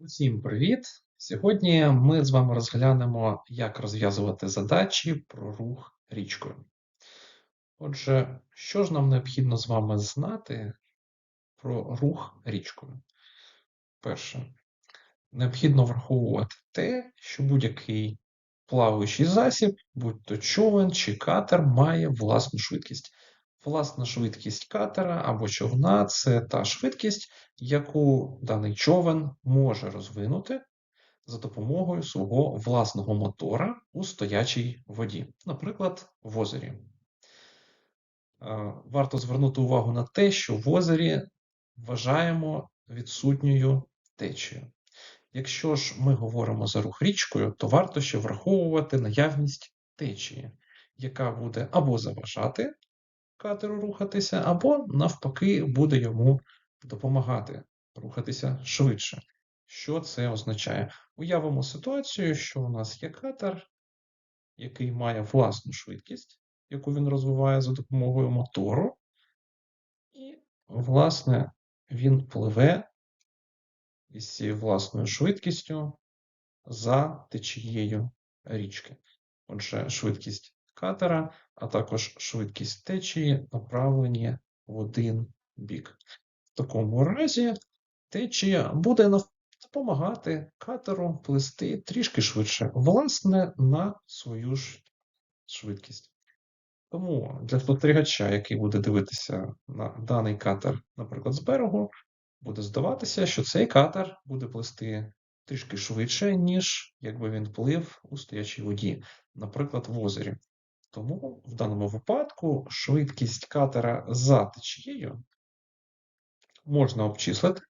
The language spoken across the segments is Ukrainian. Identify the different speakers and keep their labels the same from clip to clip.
Speaker 1: Усім привіт! Сьогодні ми з вами розглянемо, як розв'язувати задачі про рух річкою. Отже, що ж нам необхідно з вами знати про рух річкою? Перше, необхідно враховувати те, що будь-який плаваючий засіб, будь-то човен чи катер, має власну швидкість. Власна швидкість катера або човна це та швидкість, яку даний човен може розвинути за допомогою свого власного мотора у стоячій воді, наприклад, в озері. Варто звернути увагу на те, що в озері вважаємо відсутньою течію. Якщо ж ми говоримо за рух річкою, то варто ще враховувати наявність течії, яка буде або заважати катеру рухатися, або, навпаки, буде йому допомагати рухатися швидше. Що це означає? Уявимо ситуацію, що у нас є катер, який має власну швидкість, яку він розвиває за допомогою мотору, і, власне, він пливе із цією власною швидкістю за течією річки. Отже, швидкість катера, а також швидкість течії направлені в один бік. В такому разі течія буде допомагати катеру плисти трішки швидше, власне, на свою ж швидкість. Тому для спостерігача, який буде дивитися на даний катер, наприклад, з берегу, буде здаватися, що цей катер буде плисти трішки швидше, ніж якби він плив у стоячій воді, наприклад, в озері. Тому в даному випадку швидкість катера за течією можна обчислити,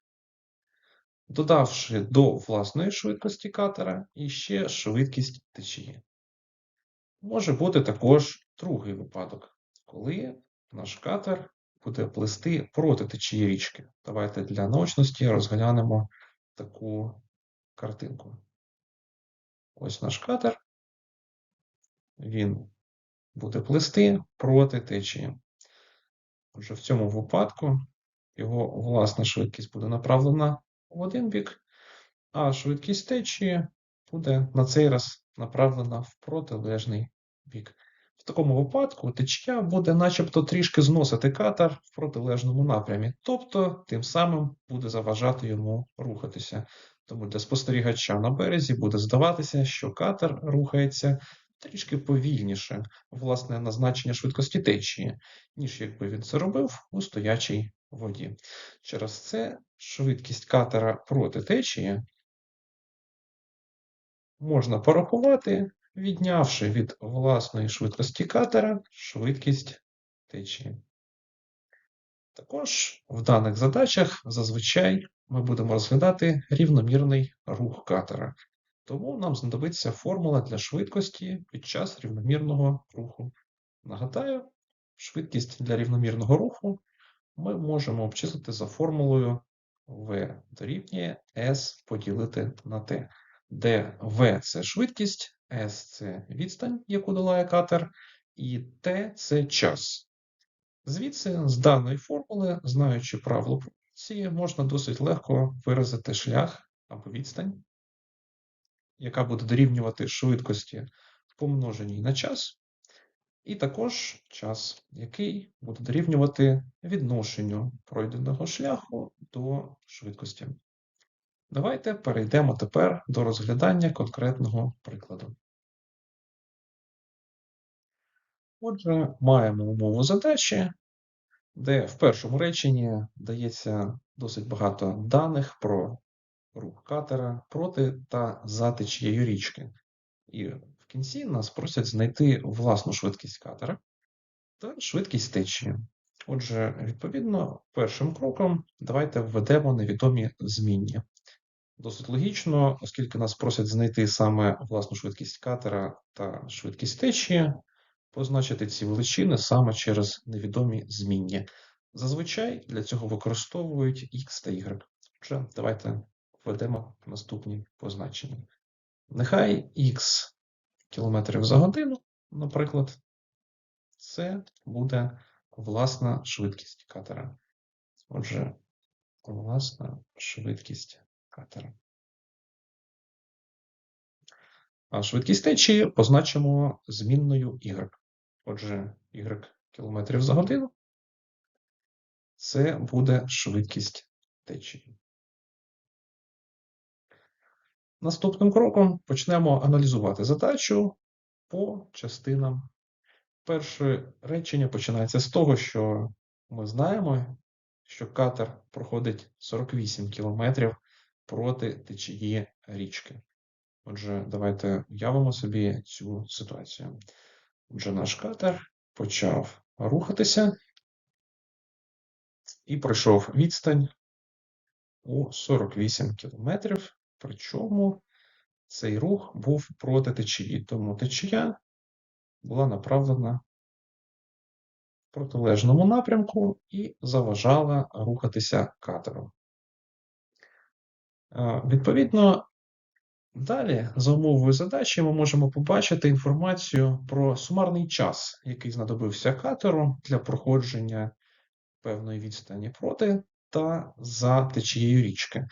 Speaker 1: додавши до власної швидкості катера іще швидкість течії. Може бути також другий випадок, коли наш катер буде плисти проти течії річки. Давайте для наочності розглянемо таку картинку. Ось наш катер. Він буде плисти проти течії. Отже, в цьому випадку його власна швидкість буде направлена в один бік, а швидкість течії буде на цей раз направлена в протилежний бік. В такому випадку течія буде начебто трішки зносити катер в протилежному напрямі, тобто тим самим буде заважати йому рухатися. Тому для спостерігача на березі буде здаватися, що катер рухається трішки повільніше, власне, назначення швидкості течії, ніж якби він це робив у стоячій воді. Через це швидкість катера проти течії можна порахувати, віднявши від власної швидкості катера швидкість течії. Також в даних задачах зазвичай ми будемо розглядати рівномірний рух катера. Тому нам знадобиться формула для швидкості під час рівномірного руху. Нагадаю, швидкість для рівномірного руху ми можемо обчислити за формулою V дорівнює S поділити на T, де V це швидкість, S це відстань, яку долає катер, і T це час. Звідси, з даної формули, знаючи правило пропорції, можна досить легко виразити шлях або відстань, яка буде дорівнювати швидкості помноженій на час, і також час, який буде дорівнювати відношенню пройденого шляху до швидкості. Давайте перейдемо тепер до розглядання конкретного прикладу. Отже, маємо умову задачі, де в першому реченні дається досить багато даних про рух катера проти та за течією річки. І в кінці нас просять знайти власну швидкість катера та швидкість течії. Отже, відповідно, першим кроком давайте введемо невідомі змінні. Досить логічно, оскільки нас просять знайти саме власну швидкість катера та швидкість течії, позначити ці величини саме через невідомі змінні. Зазвичай для цього використовують X та Y. Отже, давайте введемо наступні позначення. Нехай Х кілометрів за годину, наприклад, це буде власна швидкість катера. Отже, власна швидкість катера. А швидкість течії позначимо змінною y. Отже, y кілометрів за годину це буде швидкість течії. Наступним кроком почнемо аналізувати задачу по частинам. Перше речення починається з того, що ми знаємо, що катер проходить 48 кілометрів проти течії річки. Отже, давайте уявимо собі цю ситуацію. Отже, наш катер почав рухатися і пройшов відстань у 48 кілометрів, причому цей рух був проти течії, тому течія була направлена в протилежному напрямку і заважала рухатися катеру. Е, Відповідно, далі за умовою задачі ми можемо побачити інформацію про сумарний час, який знадобився катеру для проходження певної відстані проти та за течією річки.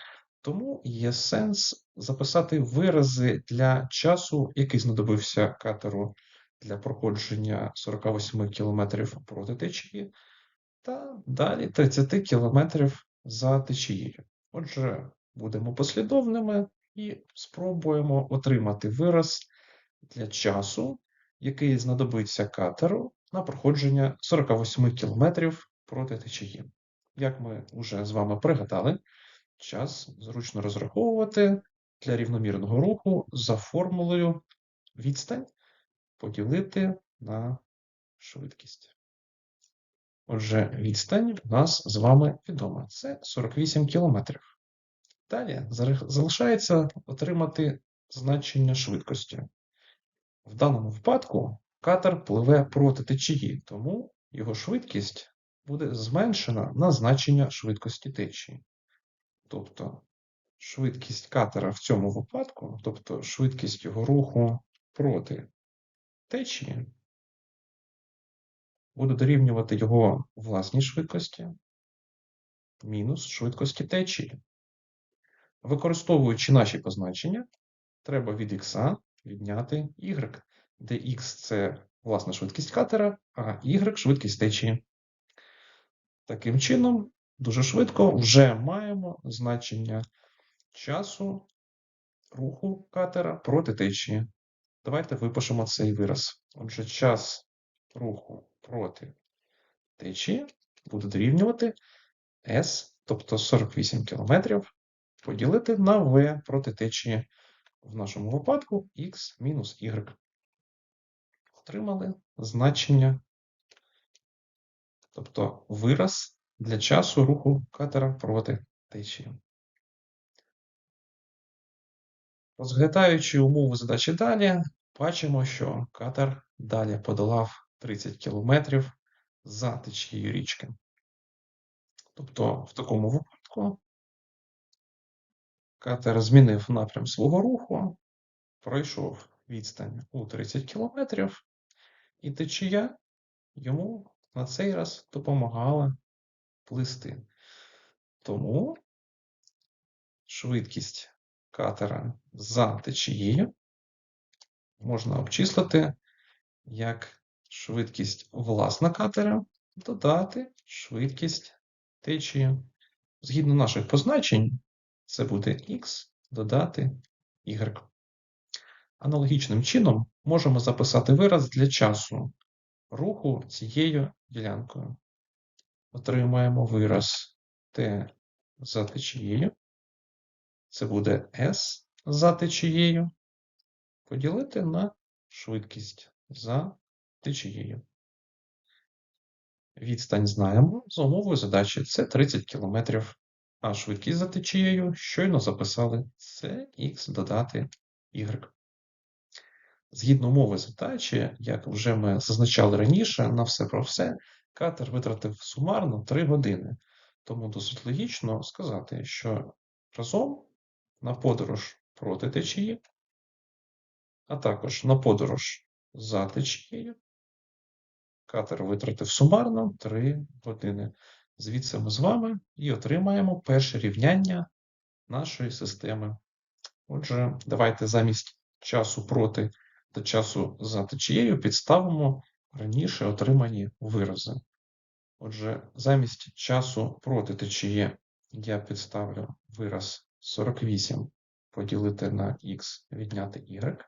Speaker 1: Тому є сенс записати вирази для часу, який знадобився катеру для проходження 48 км проти течії, та далі 30 км за течією. Отже, будемо послідовними і спробуємо отримати вираз для часу, який знадобиться катеру на проходження 48 км проти течії. Як ми вже з вами пригадали, час зручно розраховувати для рівномірного руху за формулою відстань поділити на швидкість. Отже, відстань у нас з вами відома. Це 48 кілометрів. Далі залишається отримати значення швидкості. В даному випадку катер пливе проти течії, тому його швидкість буде зменшена на значення швидкості течії. Тобто швидкість катера в цьому випадку, тобто швидкість його руху проти течії, буде дорівнювати його власній швидкості мінус швидкості течії. Використовуючи наші позначення, треба від х відняти y, де x це власна швидкість катера, а y швидкість течії. Таким чином, дуже швидко вже маємо значення часу руху катера проти течії. Давайте випишемо цей вираз. Отже, час руху проти течії буде дорівнювати S, тобто 48 км, поділити на V проти течії, в нашому випадку x мінус y. Отримали значення, тобто вираз для часу руху катера проти течії. Розглядаючи умови задачі далі, бачимо, що катер далі подолав 30 км за течією річки. Тобто, в такому випадку катер змінив напрям свого руху, пройшов відстань у 30 км, і течія йому на цей раз допомагала плисти. Тому швидкість катера за течією можна обчислити як швидкість власна катера додати швидкість течії. Згідно наших позначень, це буде x додати y. Аналогічним чином можемо записати вираз для часу руху цією ділянкою. Отримаємо вираз t за течією. Це буде S за течією. Поділити на швидкість за течією. Відстань знаємо за умовою задачі це 30 км, а швидкість за течією щойно записали це х додати y. Згідно умови задачі, як вже ми зазначали раніше, на все про все, катер витратив сумарно 3 години. Тому досить логічно сказати, що разом на подорож проти течії, а також на подорож за течією, катер витратив сумарно 3 години. Звідси ми з вами і отримаємо перше рівняння нашої системи. Отже, давайте замість часу проти та часу за течією підставимо раніше отримані вирази. Отже, замість часу проти течії я підставлю вираз 48 поділити на х відняти y.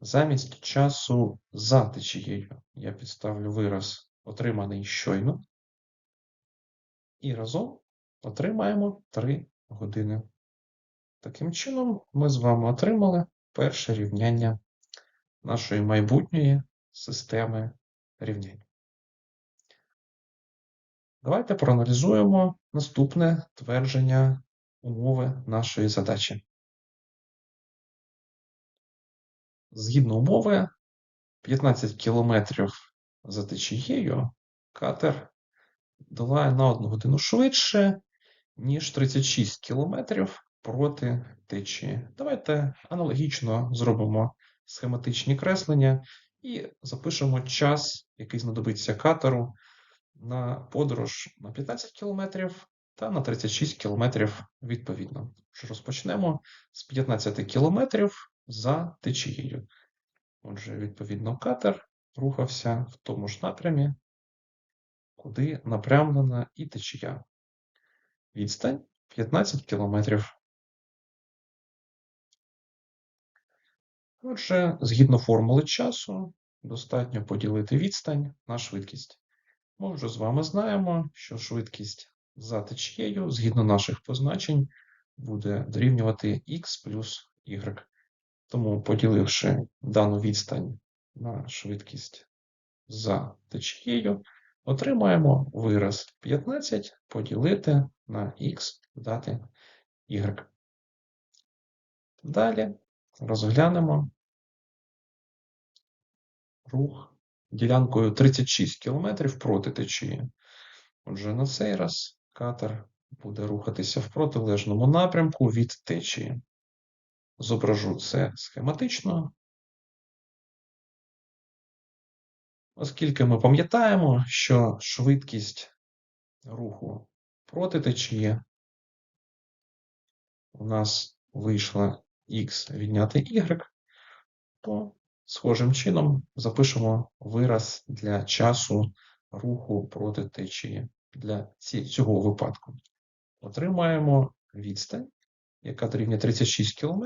Speaker 1: Замість часу за течією я підставлю вираз отриманий щойно. І разом отримаємо 3 години. Таким чином, ми з вами отримали перше рівняння нашої майбутньої системи рівнянь. Давайте проаналізуємо наступне твердження умови нашої задачі. Згідно умови, 15 км за течією катер долає на 1 годину швидше, ніж 36 км проти течії. Давайте аналогічно зробимо схематичні креслення і запишемо час, який знадобиться катеру на подорож на 15 км та на 36 км відповідно. Розпочнемо з 15 км за течією. Отже, відповідно, катер рухався в тому ж напрямі, куди напрямлена і течія. Відстань 15 кілометрів. Отже, згідно формули часу, достатньо поділити відстань на швидкість. Ми вже з вами знаємо, що швидкість за течією, згідно наших позначень, буде дорівнювати х плюс y. Тому, поділивши дану відстань на швидкість за течією, отримаємо вираз 15 поділити на х додати y. Далі розглянемо рух ділянкою 36 км проти течії. Отже, на цей раз катер буде рухатися в протилежному напрямку від течії. Зображу це схематично. Оскільки ми пам'ятаємо, що швидкість руху проти течії у нас вийшла х відняти y, то схожим чином запишемо вираз для часу руху проти течії для цього випадку. Отримаємо відстань, яка дорівнює 36 км,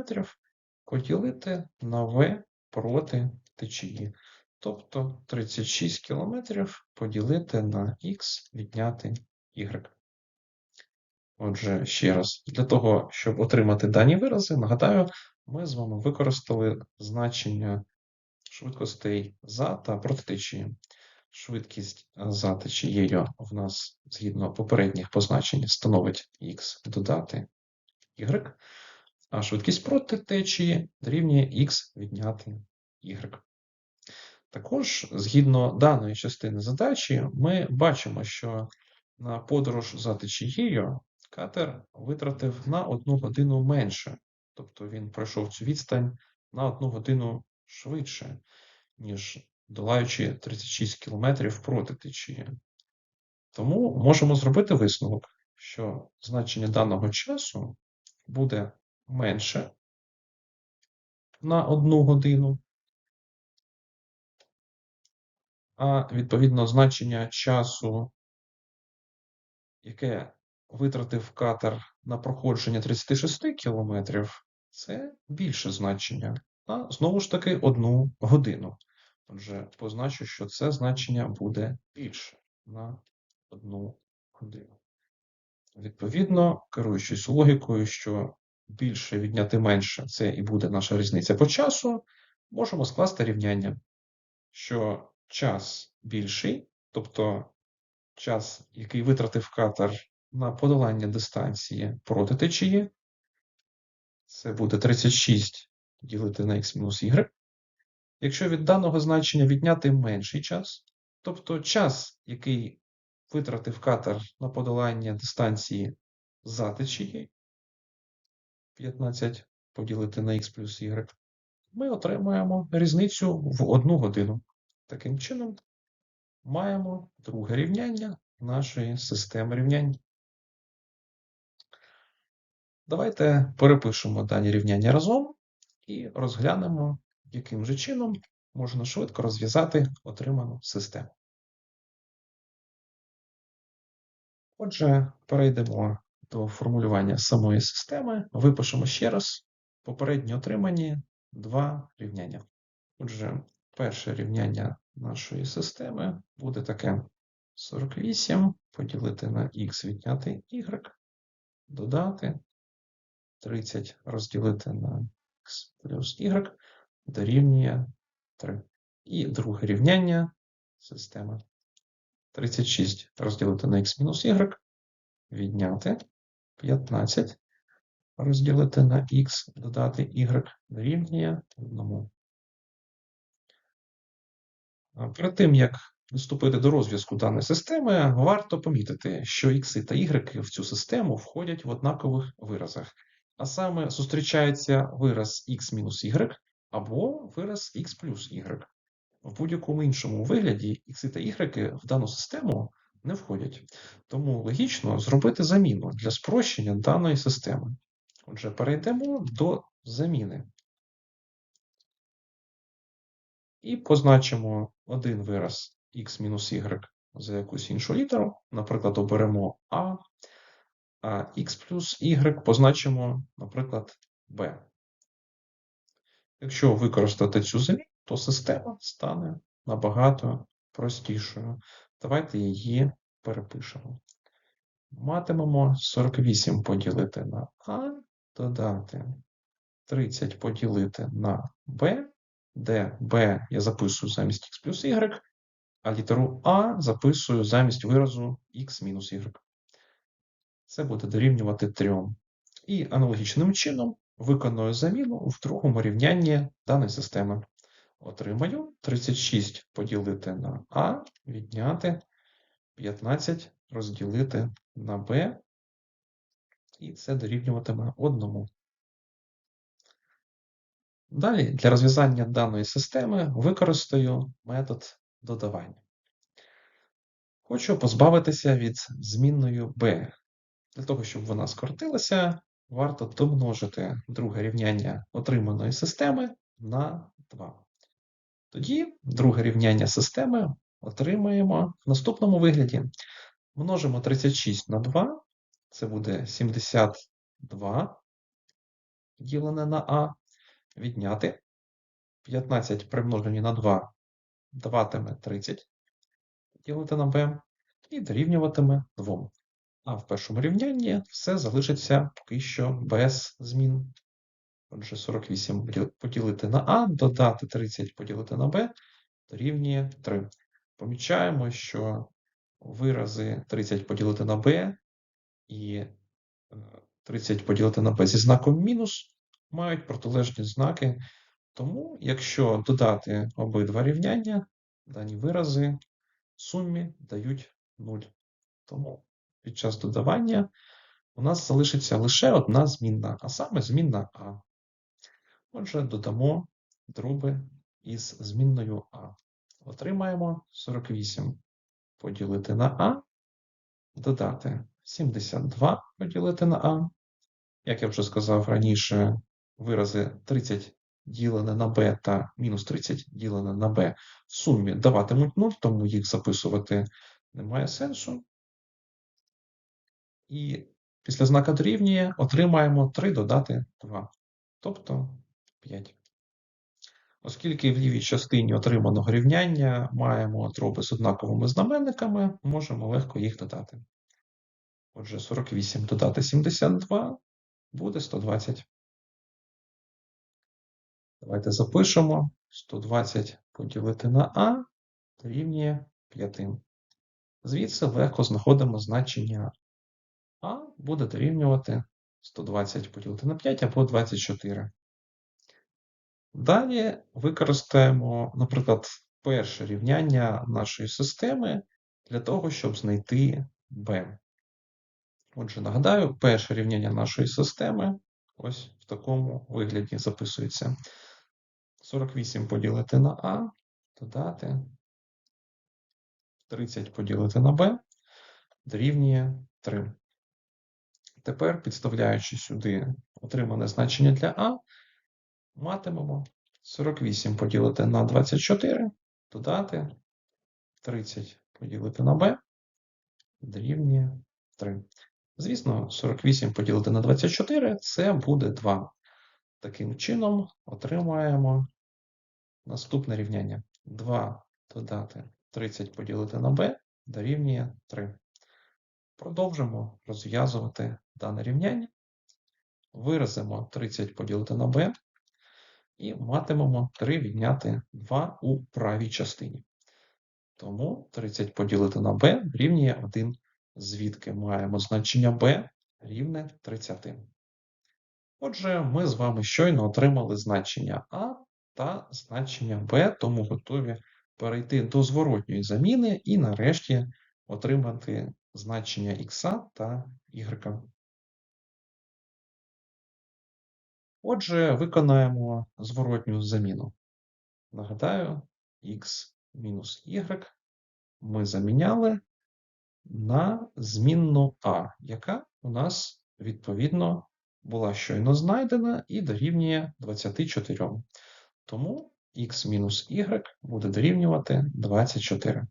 Speaker 1: поділити на v проти течії. Тобто 36 км поділити на х відняти y. Отже, ще раз, для того, щоб отримати дані вирази, нагадаю, ми з вами використали значення швидкостей за та проти течії. Швидкість за течією в нас, згідно попередніх позначень, становить х додати y, а швидкість проти течії дорівнює х відняти y. Також, згідно даної частини задачі, ми бачимо, що на подорож за течією катер витратив на одну годину менше, тобто він пройшов цю відстань на одну годину швидше, ніж долаючи 36 км проти течії. Тому можемо зробити висновок, що значення даного часу буде менше на одну годину, а відповідно значення часу, яке витратив катер на проходження 36 км, це більше значення, а знову ж таки одну годину. Отже, позначу, що це значення буде більше на одну годину. Відповідно, керуючись логікою, що більше відняти менше це і буде наша різниця по часу, можемо скласти рівняння, що час більший, тобто час, який витратив катер на подолання дистанції проти течії, це буде 36 ділити на х-y. Якщо від даного значення відняти менший час, тобто час, який витратив катер на подолання дистанції за течією, 15 поділити на х плюс y, ми отримаємо різницю в одну годину. Таким чином, маємо друге рівняння нашої системи рівнянь. Давайте перепишемо дані рівняння разом і розглянемо, яким же чином можна швидко розв'язати отриману систему. Отже, перейдемо до формулювання самої системи, випишемо ще раз попередньо отримані два рівняння. Отже, перше рівняння нашої системи буде таке 48 поділити на х відняти y, додати 30 розділити на х плюс y дорівнює 3. І друге рівняння системи 36 розділити на х мінус y, відняти 15 розділити на х, додати y дорівнює 1. Перед тим, як приступити до розв'язку даної системи, варто помітити, що x та y в цю систему входять в однакових виразах. А саме зустрічається вираз x мінус y або вираз x плюс y. В будь-якому іншому вигляді x та y в дану систему не входять. Тому логічно зробити заміну для спрощення даної системи. Отже, перейдемо до заміни. І позначимо один вираз x-y за якусь іншу літеру. Наприклад, оберемо А, а x плюс y позначимо, наприклад, b. Якщо використати цю заміну, то система стане набагато простішою. Давайте її перепишемо. Матимемо 48 поділити на А, додати 30 поділити на b, де b я записую замість x плюс y, а літеру А записую замість виразу x мінус y. Це буде дорівнювати 3. І аналогічним чином виконую заміну в другому рівнянні даної системи. Отримаю 36 поділити на А, відняти 15 розділити на b, і це дорівнюватиме 1. Далі для розв'язання даної системи використаю метод додавання. Хочу позбавитися від змінною b. Для того, щоб вона скоротилася, варто домножити друге рівняння отриманої системи на 2. Тоді друге рівняння системи отримаємо в наступному вигляді. Множимо 36 на 2, це буде 72 ділене на А, відняти 15 примножені на 2 даватиме 30 ділити на b і дорівнюватиме 2. А в першому рівнянні все залишиться поки що без змін. Отже, 48 поділити на А, додати 30 поділити на b дорівнює 3. Помічаємо, що вирази 30 поділити на b і 30 е, поділити на b зі знаком мінус мають протилежні знаки. Тому, якщо додати обидва рівняння, дані вирази в сумі дають 0. Тому під час додавання у нас залишиться лише одна змінна, а саме змінна А. Отже, додамо дроби із змінною А. Отримаємо 48 поділити на А, додати 72 поділити на А. Як я вже сказав раніше, вирази 30 ділене на b та мінус 30 ділене на b в сумі даватимуть 0, тому їх записувати немає сенсу. І після знака дорівнює отримаємо 3 додати 2, тобто 5. Оскільки в лівій частині отриманого рівняння маємо дроби з однаковими знаменниками, можемо легко їх додати. Отже, 48 додати 72 буде 120. Давайте запишемо 120 поділити на А дорівнює 5. Звідси легко знаходимо значення А буде дорівнювати 120 поділити на 5 або 24. Далі використаємо, наприклад, перше рівняння нашої системи для того, щоб знайти b. Отже, нагадаю, перше рівняння нашої системи ось в такому вигляді записується. 48 поділити на А, додати 30 поділити на Б дорівнює 3. Тепер, підставляючи сюди отримане значення для А, матимемо 48 поділити на 24, додати 30 поділити на b дорівнює 3. Звісно, 48 поділити на 24 це буде 2. Таким чином отримаємо наступне рівняння. 2 додати 30 поділити на b дорівнює 3. Продовжимо розв'язувати дане рівняння. Виразимо 30 поділити на b і матимемо 3 відняти 2 у правій частині. Тому 30 поділити на b рівнює 1, звідки маємо значення b рівне 30. Отже, ми з вами щойно отримали значення а та значення b, тому готові перейти до зворотньої заміни і нарешті отримати значення x та y. Отже, виконаємо зворотню заміну. Нагадаю, x мінус y ми заміняли на змінну а, яка у нас відповідно була щойно знайдена і дорівнює 24. Тому x мінус y буде дорівнювати 24.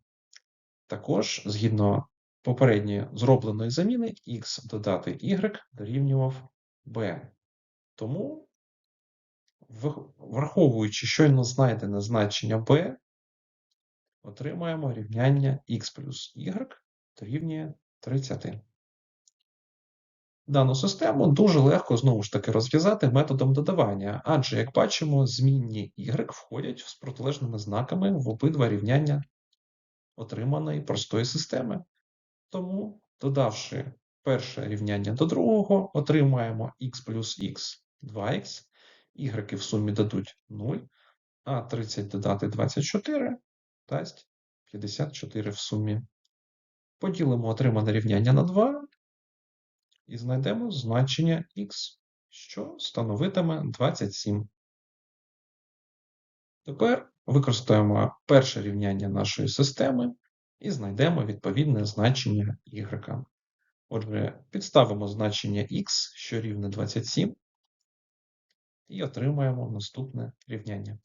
Speaker 1: Також, згідно попередньої зробленої заміни, x додати y дорівнював b. Тому, враховуючи щойно знайдене значення b, отримаємо рівняння x плюс y дорівнює 30. Дану систему дуже легко знову ж таки розв'язати методом додавання, адже, як бачимо, змінні y входять з протилежними знаками в обидва рівняння отриманої простої системи. Тому, додавши перше рівняння до другого, отримаємо x плюс x 2х, y в сумі дадуть 0, а 30 додати 24 дасть 54 в сумі. Поділимо отримане рівняння на 2 і знайдемо значення х, що становитиме 27. Тепер використаємо перше рівняння нашої системи і знайдемо відповідне значення y. Отже, підставимо значення x, що рівне 27, і отримаємо наступне рівняння.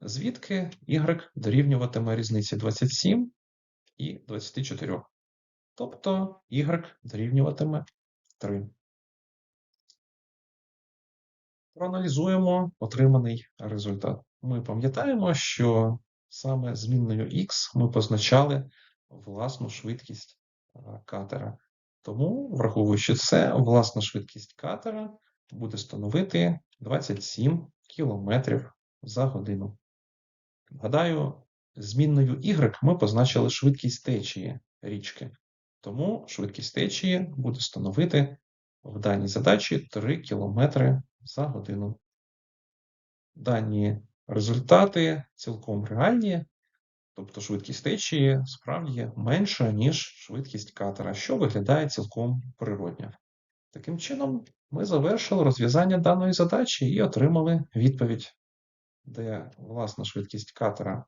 Speaker 1: Звідки y дорівнюватиме різниці 27 і 24. Тобто y дорівнюватиме 3. Проаналізуємо отриманий результат. Ми пам'ятаємо, що саме змінною x ми позначали власну швидкість катера. Тому, враховуючи це, власна швидкість катера буде становити 27 км за годину. Гадаю, змінною y ми позначили швидкість течії річки. Тому швидкість течії буде становити в даній задачі 3 км за годину. Дані результати цілком реальні, тобто швидкість течії справді менша, ніж швидкість катера, що виглядає цілком природньо. Таким чином, ми завершили розв'язання даної задачі і отримали відповідь, де власна швидкість катера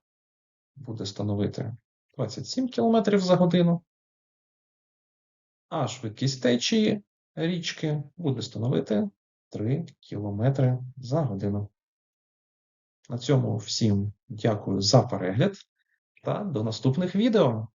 Speaker 1: буде становити 27 км за годину, а швидкість течії річки буде становити 3 км за годину. На цьому всім дякую за перегляд та до наступних відео.